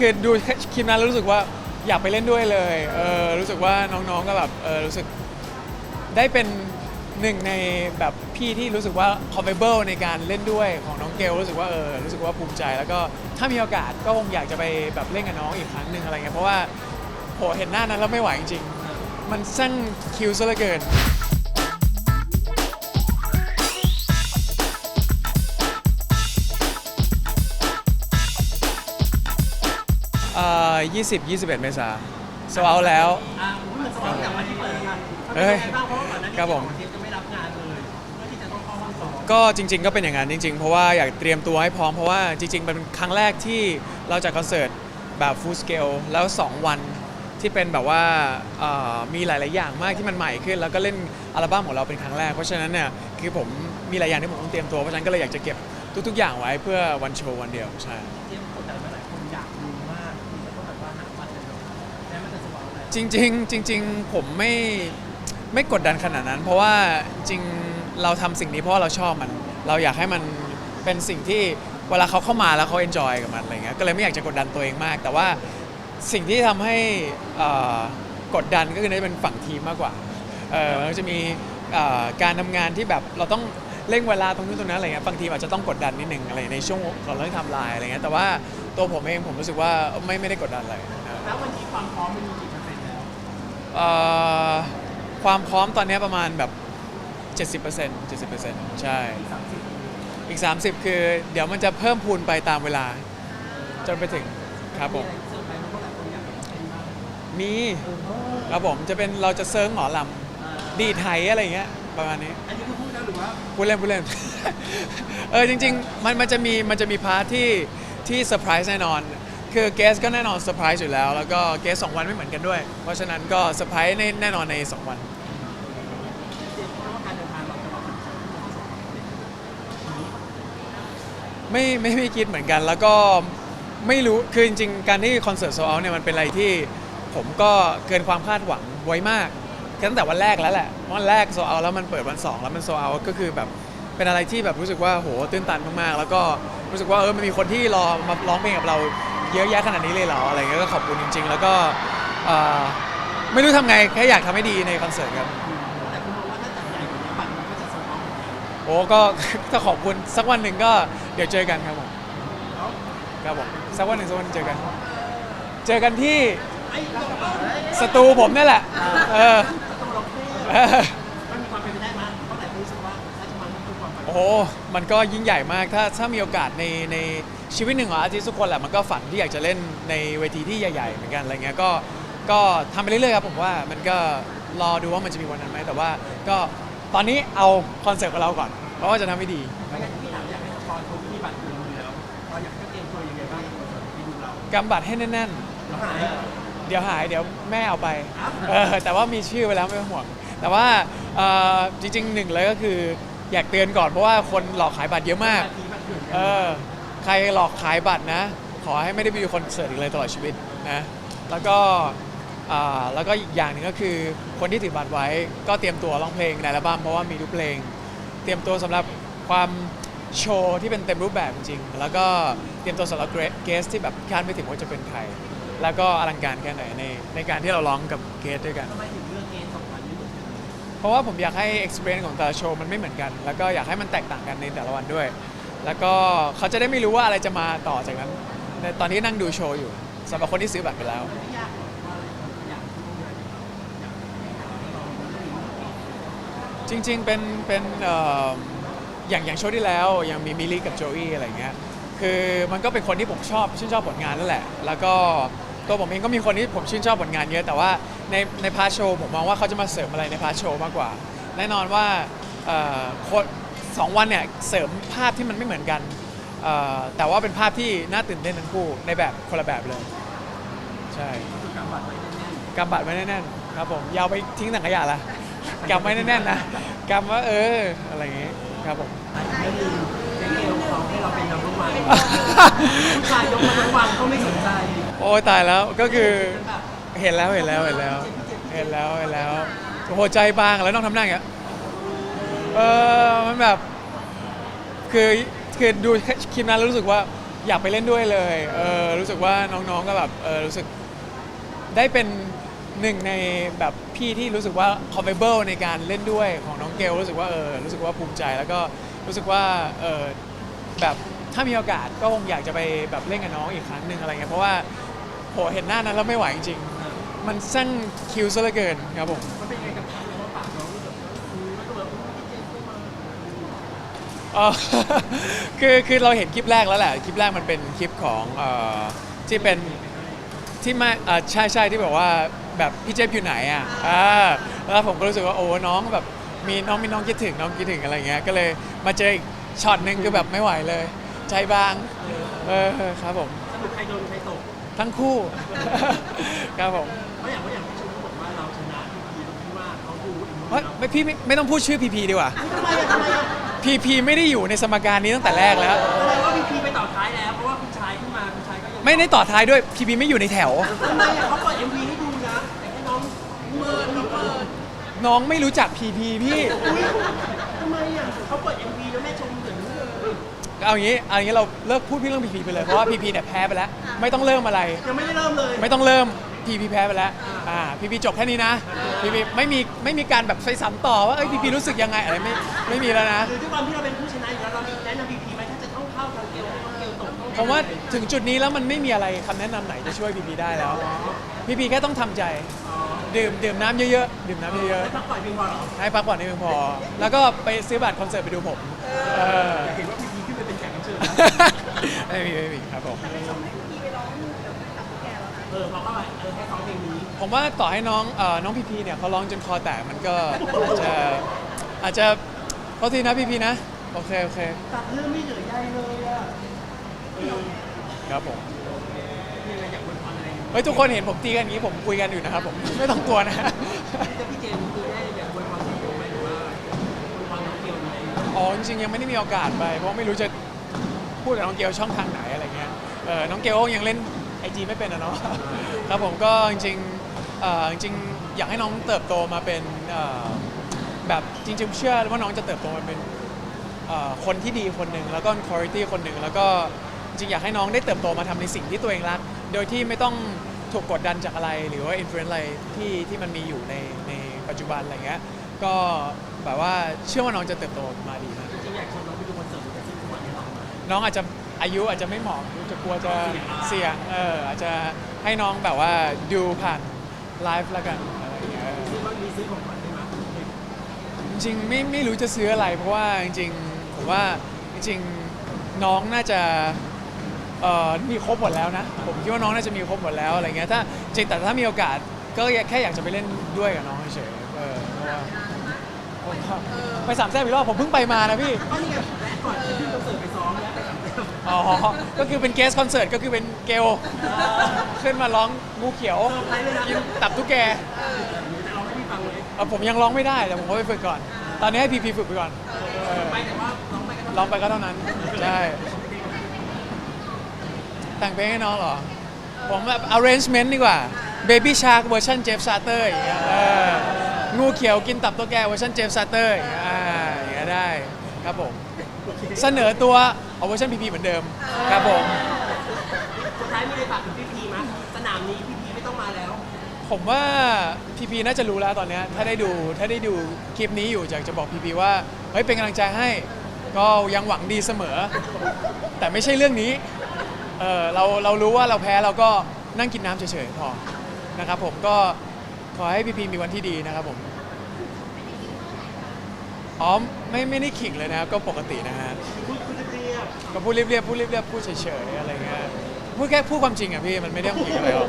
คือดูคลิปนั้นแล้วรู้สึกว่าอยากไปเล่นด้วยเลยเออรู้สึกว่าน้องๆก็แบบเออรู้สึกได้เป็นหนึ่งในแบบพี่ที่รู้สึกว่า comfortable ในการเล่นด้วยของน้องเกลรู้สึกว่าเออรู้สึกว่าภูมิใจ แล้วก็ถ้ามีโอกาสก็คงอยากจะไปแบบเล่นกับน้องอีกครั้งหนึ่งอะไรเงี้ยเพราะว่าโหเห็นหน้านั้นแล้วไม่ไหวจริงๆมันช่างคิวซะเหลือเกิน 20 21 เมษาโซเอาแล้ว อ่าผมเหมือนสมัยแต่วันที่เปิดงานเอ้ยเป็นไงบ้างเพราะว่าก่อนหน้านี้ครับผมเทปจะไม่รับงานเลยเพื่อที่จะต้องเข้าห้องซ้อมก็จริง ๆ ก็เป็นอย่างนั้นจริง ๆ เพราะว่าอยากเตรียมตัวให้พร้อมเพราะว่าจริงๆเป็นครั้งแรกที่เราจัดคอนเสิร์ตแบบ full scale แล้ว 2 วันที่เป็นแบบว่าเอ่อมีหลายๆอย่างมากที่มันใหม่ขึ้น แล้วก็เล่นอัลบั้มของเราเป็นครั้งแรกเพราะฉะนั้นเนี่ยคือผมมีหลายอย่างที่ผมต้องเตรียมตัวเพราะฉะนั้นก็เลยอยากจะเก็บทุก ๆ อย่างไว้เพื่อวันโชว์วันเดียวใช่ เตรียม สว่างจริงจริง ๆ ผมไม่ไม่กดดันขนาดนั้น เพราะว่าจริงเราทำสิ่งนี้เพราะว่าเราชอบมัน เราอยากให้มันเป็นสิ่งที่เวลาเขาเข้ามาแล้วเขาเอนจอยกับมันอะไรเงี้ยก็เลยไม่อยากจะกดดันตัวเองมาก แต่ว่าสิ่งที่ทำให้เอ่อกดดันก็คือน่าจะเป็นฝั่งทีมมากกว่าเออมันจะมีเอ่อการทำงานที่แบบเราต้องเร่งเวลาตรงนู้นตรงนั้นอะไรเงี้ยบางทีมอาจจะต้องกดดันนิดนึงอะไรในช่วงก่อนเริ่มทำลายอะไรเงี้ยแต่ว่าตัวผมเองผมรู้สึกว่าไม่ไม่ได้กดดันอะไรนะครับแล้ววันนี้ความพร้อมมันมีกี่เปอร์เซ็นต์ เอ่อความพร้อมตอนนี้ประมาณแบบ 70% 70%ใช่สามสิบอีก 30 คือเดี๋ยวมันจะเพิ่มพูนไปตามเวลา จนไปถึงครับผมมีเราะหลายคนอกเต้นมากมีครับผมจะเป็นเราจะเซิร์งหมอลำดีไทยอะไรอย่างเงี้ยประมาณนี้ อันนี้คือพูดแล้วหรือว่าพูดเล่นพูดเล่น เออจริง ๆ มันมันจะมีมันจะมีพาร์ทที่ที่เซอร์ไพรส์แน่นอน คือเกสก็แน่นอนเซอร์ไพรส์อยู่แล้ว แล้วก็เกสสองวันไม่เหมือนกันด้วย เพราะฉะนั้นก็เซอร์ไพรส์แน่นอนใน 2 วันเตรียมเพราะว่าการเดินทางวงที่เราสองคนไม่ไม่ไม่คิดเหมือนกัน แล้วก็ไม่รู้ คือจริง ๆ การที่คอนเสิร์ตโซเอาเนี่ยมันเป็นอะไรที่ผมก็เกินความคาดหวังไว้มากตั้งแต่วันแรกแล้วแหละ วันแรกโซเอาแล้วมันเปิดวันสองแล้วมันโซเอาก็คือแบบเป็นอะไรที่แบบรู้สึกว่าโหตื้นตันมากๆ แล้วก็รู้สึกว่าเออมันมีคนที่รอมาร้องเพลงกับเรา เยอะแยะขนาดนี้เลยเหรออะไรเงี้ยก็ขอบคุณจริง ๆ แล้วก็เอ่อไม่รู้ทำไงแค่อยากทำให้ดีในคอนเสิร์ตครับ แต่คุณมองว่าถ้าจัดใหญ่กว่านี้บัตรมันก็จะโซลด์เอาท์เหมือนกันโอ้ก็ ถ้าขอบคุณสักวันหนึ่งก็เดี๋ยวเจอกันครับผมแล้วครับผมสักวันหนึ่งสักวันหนึ่งเจอกัน เจอกันที่ไอ้เราก็สตูผมนี่แหละเออตัวเราเท่เออมันมีความเป็นไปได้ไหมเพราะหลายคนรู้สึกว่าถ้าจะมามันคือความฝันโอ้โหมันก็ยิ่งใหญ่มากถ้าถ้ามีโอกาสในใน ชีวิตหนึ่งของอาร์ติสต์ทุกคนแหละมันก็ฝันที่อยากจะเล่นในเวทีที่ใหญ่ๆเหมือนกันอะไรเงี้ยก็ก็ทำไปเรื่อยๆครับผมว่ามันก็รอดูว่ามันจะมีวันนั้นไหมแต่ว่าก็ตอนนี้เอาคอนเสิร์ตของเราก่อนเพราะว่าจะทำให้ดี ไม่งั้นพี่ถามอยากให้ละครเขามีบัตรอยู่แล้วเราอยากให้เตรียมตัวยังไงบ้างกับที่ดูเรากำบัตรให้แน่น เราหายๆ เดี๋ยวหายเดี๋ยวแม่เอาไปเออแต่ว่ามีชื่อไว้แล้วไม่ต้องห่วง แต่ว่าเอ่อจริงๆหนึ่งเลยก็คืออยากเตือนก่อนเพราะว่าคนหลอกขายบัตรเยอะมากทีบัตรเถื่อนเออ ใครหลอกขายบัตรนะ ขอให้ไม่ได้ไปดูคอนเสิร์ตอีกเลยตลอดชีวิตนะแล้วก็อ่าแล้วก็อีกอย่างหนึ่งก็คือคนที่ถือบัตรไว้ก็เตรียมตัวร้องเพลงในอัลบั้มเพราะว่ามีทุกเพลง เตรียมตัวสำหรับความโชว์ที่เป็นเต็มรูปแบบจริงๆแล้วก็เตรียมตัวสำหรับเกสที่แบบคาดไม่ถึงว่าจะเป็นใคร แล้วก็อลังการแค่ไหนในในการที่เราร้องกับเกสด้วยกัน ทำไมถึงเลือกเกณฑ์สองวันนี้เหมือนกันเพราะว่าผมอยากให้ experience ของแต่ละโชว์มันไม่เหมือนกัน แล้วก็อยากให้มันแตกต่างกันในแต่ละวันด้วย แล้วก็เขาจะได้ไม่รู้ว่าอะไรจะมาต่อจากนั้นในตอนที่นั่งดูโชว์อยู่สำหรับคนที่ซื้อบัตรไปแล้ว จริงๆ เป็นเป็นเอ่ออย่างอย่างโชว์ที่แล้วยังมีมิลลี่กับโจอี้อะไรเงี้ยคือมันก็เป็นคนที่ผมชอบชื่นชอบผลงานนั่นแหละ แล้วก็ตัวผมเองก็มีคนที่ผมชื่นชอบผลงานเยอะแต่ว่าในในพาร์ทโชว์ผมมองว่าเขาจะมาเสริมอะไรในพาร์ทโชว์มากกว่า แน่นอนว่าเอ่อคน สองวันเนี่ยเสริมภาพที่มันไม่เหมือนกันเอ่อแต่ว่าเป็นภาพที่น่าตื่นเต้นทั้งคู่ในแบบคนละแบบเลย ใช่คือกำบัตรไว้แน่นกำบัตรไว้แน่นๆครับผมอยาวไปทิ้งถังขยะละกำไว้แน่นๆนะกำว่าเอออะไรอย่างงี้ครับผมๆแต่ไม่ลืมเจ๊เกลเขาให้เราเป็นนัมเบอร์วันผู้ชายยกมาทั้งวันก็ไม่สนใจโอ้ยตายแล้วก็คือมันแบบเห็นแล้วเห็นแล้วเห็นแล้ว เห็นแล้วเห็นแล้วโอ้โหใจบางแล้วต้องทำหน้าอย่างเงี้ย เออมันแบบ คือคือดูคลิปนั้นแล้วรู้สึกว่าอยากไปเล่นด้วยเลยเออรู้สึกว่าน้องๆก็แบบเออรู้สึกได้เป็นหนึ่งในแบบพี่ที่รู้สึกว่า comfortable ในการเล่นด้วยของน้องเกลรู้สึกว่าเออรู้สึกว่าภูมิใจแล้วก็รู้สึกว่าเออแบบถ้ามีโอกาสก็คงอยากจะไปแบบเล่นกับน้องอีกครั้งหนึ่งอะไรเงี้ยเพราะว่าโหเห็นหน้านั้นแล้วไม่ไหวจริงๆมันช่างคิวซะเหลือเกินครับผม เอ่อ คือคือเราเห็นคลิปแรกแล้วแหละ คลิปแรกมันเป็นคลิปของเอ่อที่เป็นที่มาอ่าใช่ใช่ที่แบบว่าแบบพี่เจฟอยู่ไหนอะอ่าแล้วผมก็รู้สึกว่าโอ้น้องแบบมีน้องมีน้องคิดถึงน้องคิดถึงอะไรเงี้ยก็เลยมาเจออีกช็อตหนึ่งคือแบบไม่ไหวเลย ใจบางเออครับผมสรุปใครโดนใครตกทั้งคู่ ครับผมเพราะอย่างว่าอย่างพี่ชูเขาบอกว่าเราชนะพีพีตรงที่ว่าเขาดูอินเฮ้ยไม่พี่ไม่ไม่ต้องพูดชื่อพีพีดีกว่า ทำไมอะทำไมอะ พีพีไม่ได้อยู่ในสมการนี้ตั้งแต่แรกแล้ว แสดงว่าพีพีไปต่อท้ายแล้ว เพราะว่าคุณชายขึ้นมาคุณชายก็ยังไม่ได้ต่อท้ายด้วยพีพีไม่อยู่ในแถว ทำไมอะเขาเปิดเอ็มวีให้ดูนะแต่ให้น้องเมินน้องเมินน้องไม่รู้จักพีพีพี่อุ๊ยทำไมอะเขาเปิดเอ็มวีแล้วแม่ชมเหมือนเอาอย่างนี้เอาอย่างนี้เราเลิกพูดพี่เรื่องพีพีไปเลย เพราะว่าพีพีเนี่ยแพ้ไปแล้ว ไม่ต้องเริ่มอะไร ยังไม่ได้เริ่มเลยไม่ต้องเริ่ม พีพีแพ้ไปแล้วอ่าพีพีจบแค่นี้นะพีพีไม่มีไม่มีการแบบไปสานต่อว่าเอ้ยพีพีรู้สึกยังไงอะไรไม่ไม่มีแล้วนะ หรือด้วยความที่เราเป็นผู้ชนะอยู่แล้วเรามีแนะนำพีพีไหมถ้าจะต้องเข้าทางเกลให้น้องเกลตกต้องผมว่าถึงจุดนี้แล้วมันไม่มีอะไรคำแนะนำไหนจะช่วยพีพีได้แล้ว พีพีแค่ต้องทำใจอ๋อดื่มดื่มน้ำเยอะๆดื่มน้ำเยอะให้พักผ่อนเพียงพอเหรอ ๆให้พักผ่อนให้เพียงพอ แล้วก็ไปซื้อบัตรคอนเสิร์ตไปดูผมเออ เห็นว่าพีพีขึ้นไปเป็นแขกรับเชิญนะไม่มีไม่มีครับผมเออพ อเข้าไปเออให้เขาเพลงนี้ผมว่าต่อให้น้องเอ่อน้องพีพีเนี่ยเขาร้องจนคอแตกมันก็อาจจะอาจจะโทษทีนะพีพีนะโอเคโอเคตัดเรื่องไม่เหลือใยเลยอะเออครับผมมีอะไรอยากบนพรอะไรเฮ้ยทุกคนเห็นผมตีกันอย่างนี้ผมคุยกันอยู่นะครับผมไม่ต้องกลัวนะจะพี่เจมส์คือได้อยากบนพรสิ่งไหมหรือว่าบนพรน้องเกลไหมอ๋อจริงๆยังไม่ได้มีโอกาสไป เพราะไม่รู้จะพูดกับน้องเกลช่องทางไหนอะไรเงี้ยเออน้องเกลยังเล่น ไอจีไม่เป็นอะเนาะ ครับผมก็จริงๆเอ่อจริงๆอยากให้น้องเติบโตมาเป็นเอ่อแบบจริงๆเชื่อว่าน้องจะเติบโตมาเป็นเอ่อคนที่ดีคนหนึ่งแล้วก็คุณภาพคนหนึ่งแล้วก็จริงๆอยากให้น้องได้เติบโตมาทำในสิ่งที่ตัวเองรัก โดยที่ไม่ต้องถูกกดดันจากอะไร หรือว่าอินฟลูเอนซ์อะไรที่ที่มันมีอยู่ในในปัจจุบันอะไรเงี้ยก็แบบว่าเชื่อว่าน้องจะเติบโตมาดีมาก จริงๆอยากชวนน้องไปดูคอนเสิร์ตแต่ซึ่งทุกวันนี้เราน้องอาจจะ อายุอาจจะไม่เหมาะจะกลัวจะเสี่ยงเอออาจจะให้น้องแบบว่าดูผ่านไลฟ์ล้วกันอะไรเงี้ยซื้อว่ามีซื้อของขวัญได้ไหมจริงๆไม่ไม่รู้จะซื้ออะไร เพราะว่าจริงๆผมว่าจริงๆน้องน่าจะเอ่อมีครบหมดแล้วนะ ผมคิดว่าน้องน่าจะมีครบหมดแล้วอะไรเงี้ยถ้าจริงแต่ถ้ามีโอกาสก็แค่อยากจะไปเล่นด้วยกับน้องเฉยๆเออเพราะว่าผมว่าไปสามแซ่บอีกรอบผมเพิ่งไปมานะพี่ ก็นี่ไงแวะก่อนที่คอนเสิร์ตไปซ้อมแล้วไปทำ อ๋อ ก็คือเป็นเกสคอนเสิร์ตก็คือเป็นเกลขึ้นมาร้องงูเขียวกินตับทุกแกเราไม่มีฟังเลยเอ่อผมยังร้องไม่ได้แต่ผมก็ไปฝึกก่อน ตอนนี้ให้พีพีฝึกไปก่อนไปแต่ว่าน้องไปกันร้องไปก็เท่านั้นใช่แต่งเพลงให้น้องเหรอ ผมแบบ arrangement ดีกว่า Baby Shark เวอร์ชันเจฟซาเตอร์อย่างเงี้ยงูเขียวกินตับตัวแกเวอร์ชันเจฟซาเตอร์อย่างเงี้ยอ่าอย่างเงี้ยได้ครับผม เสนอตัว เอาเวอร์ชันพีพีเหมือนเดิมครับผม สุดท้ายมีอะไรฝากถึงพี่พีมั้ยสนามนี้พี่พีไม่ต้องมาแล้ว ผมว่าพีพีน่าจะรู้แล้วตอนเนี้ยถ้าได้ดูถ้าได้ดูคลิปนี้อยู่อยากจะบอกพีพีว่าเฮ้ยเป็นกำลังใจให้ ก็ยังหวังดีเสมอ แต่ไม่ใช่เรื่องนี้เออเราเรารู้ว่าเราแพ้เราก็นั่งกินน้ำเฉยๆพอนะครับผมก็ขอให้พีพีมีวันที่ดีนะครับผมอ๋อไม่ไม่ได้ขิงเลยนะครับก็ปกตินะฮะ คุณคุณจะเรียบ ก็พูดเรียบๆพูดเรียบๆพูดเฉยๆอะไรเงี้ยพูดแค่พูดความจริงอะพี่มันไม่ได้ต้องขิดอะไรหรอก